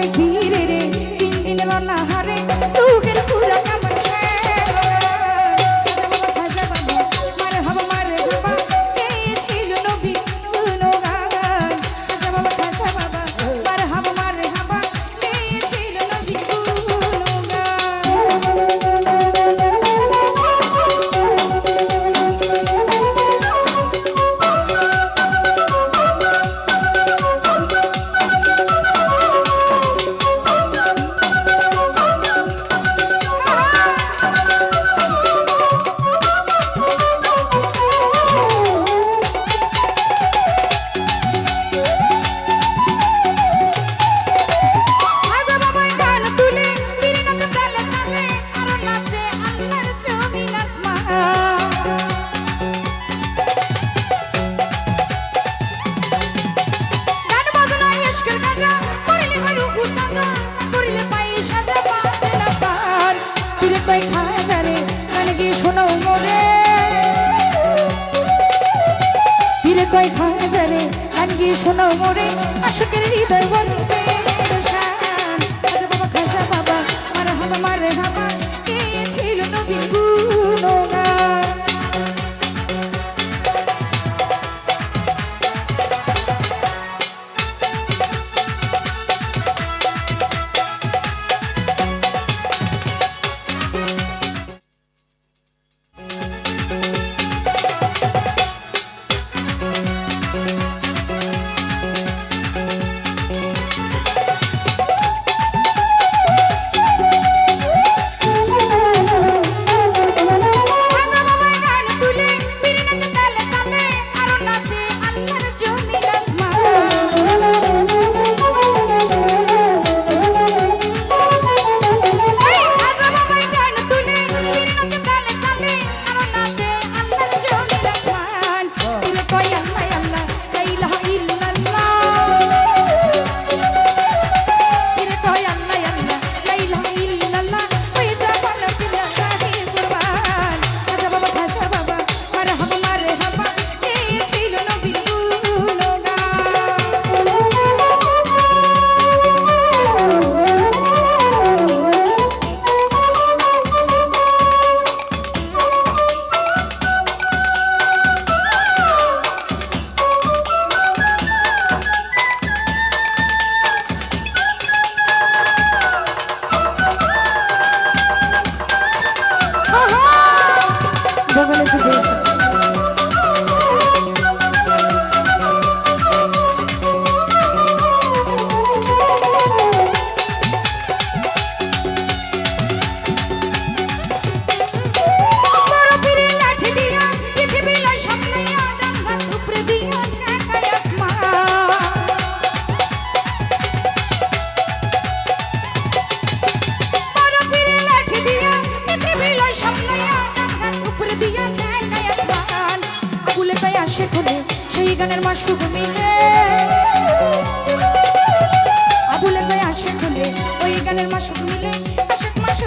like you. মরে আশোকের হৃদয় বন্ধে গানের মাসু ঘুমিতে আবুলে তাই আসে খুলে ওই গানের মাসু ঘুমিলে আসে মাসু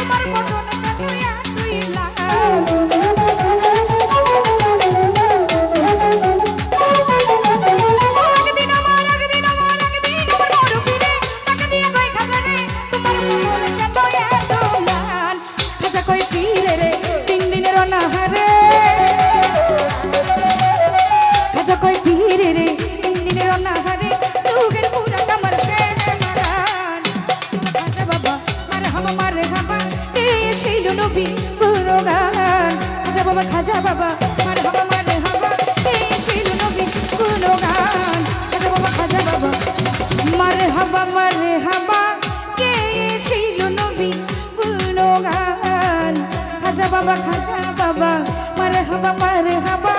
তোমার বদন বাবা, খাজা বাবা মার হাবা মার হাবা এই ছিল নবী পুরো গান খাজা বাবা খাজা বাবা, মার হাবা মার হাবা, কে ছিল নবী পুরো গান খাজা বাবা খাজা বাবা, মার হাবা মার হাবা